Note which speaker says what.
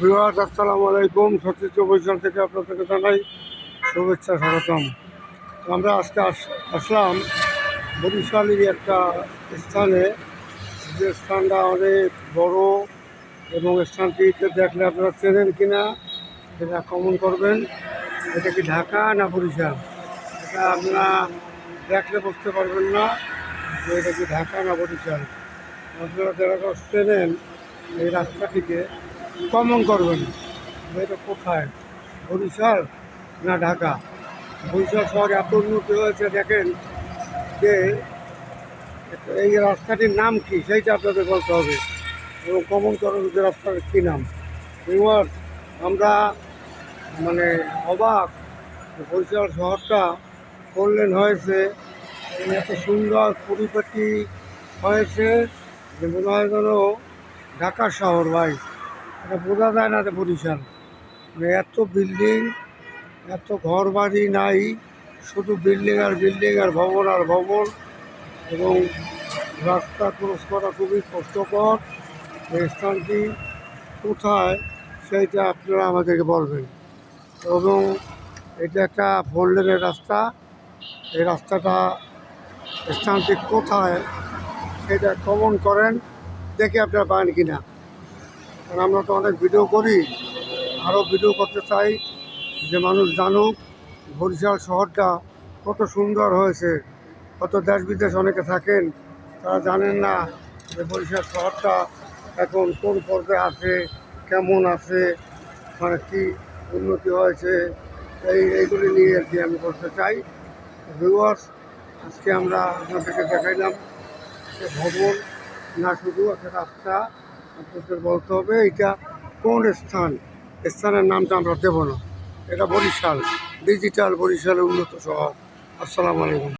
Speaker 1: বিরাট আসসালামু আলাইকুম। সতীর্থ বৈশাল থেকে আপনাদেরকে জানাই শুভেচ্ছা, স্বাগতম। আমরা আজকে আস- আসলাম বরিশালের একটা স্থানে। যে স্থানটা অনেক বড় এবং স্থানটিতে দেখলে আপনারা চেনেন কিনা, সেটা কমন করবেন। এটা কি ঢাকা না বরিশাল? এটা আপনারা দেখলে বুঝতে পারবেন না যে এটা কি ঢাকা না বরিশাল। আপনারা যারা চেনেন এই রাস্তাটিকে কমন করবেন। এটা কোথায়? বরিশাল না ঢাকা? বরিশাল শহর এত উন্নতি হয়েছে, দেখেন যে এই রাস্তাটির নাম কি? সেইটা আপনাদের বলতে হবে। এবং কমন যে রাস্তার কী নাম? এবার আমরা মানে অবাক বরিশাল শহরটা করলেন হয়েছে এত সুন্দর পরিপাটি হয়েছে যে মনে হয় যেন ঢাকা শহর, ভাই। এটা বোঝা যায় না যে বরিশাল মানে এত বিল্ডিং এত ঘর বাড়ি নাই, শুধু বিল্ডিং আর বিল্ডিং আর ভবন আর ভবন এবং রাস্তা ক্রস করা খুবই কষ্টকর। স্থানটি কোথায় সেইটা আপনারা আমাদেরকে বলবেন। এবং এটা একটা ফোর রাস্তা। এই রাস্তাটা স্থানটি কোথায় সেটা কমন করেন, দেখে আপনারা পান কিনা। কারণ আমরা তো অনেক ভিডিও করি আরও ভিডিও করতে চাই যে মানুষ জানুক বরিশাল শহরটা কত সুন্দর হয়েছে, কত দেশ বিদেশ অনেকে থাকেন, তারা জানেন না যে বরিশাল শহরটা এখন কোন পর্যায়ে আছে, কেমন আছে মানে কী উন্নতি হয়েছে, এই, এইগুলি নিয়ে আর কি আমি করতে চাই। ভিউয়ার্স আজকে আমরা আপনাদেরকে দেখাইলাম যে ভবন না শুধু একটা রাস্তা আপনাদের বলতে হবে, এটা কোন স্থান? স্থানের নামটা আমরা দেবো না। এটা বরিশাল, ডিজিটাল বরিশালের উন্নত শহর। আসসালামু আলাইকুম।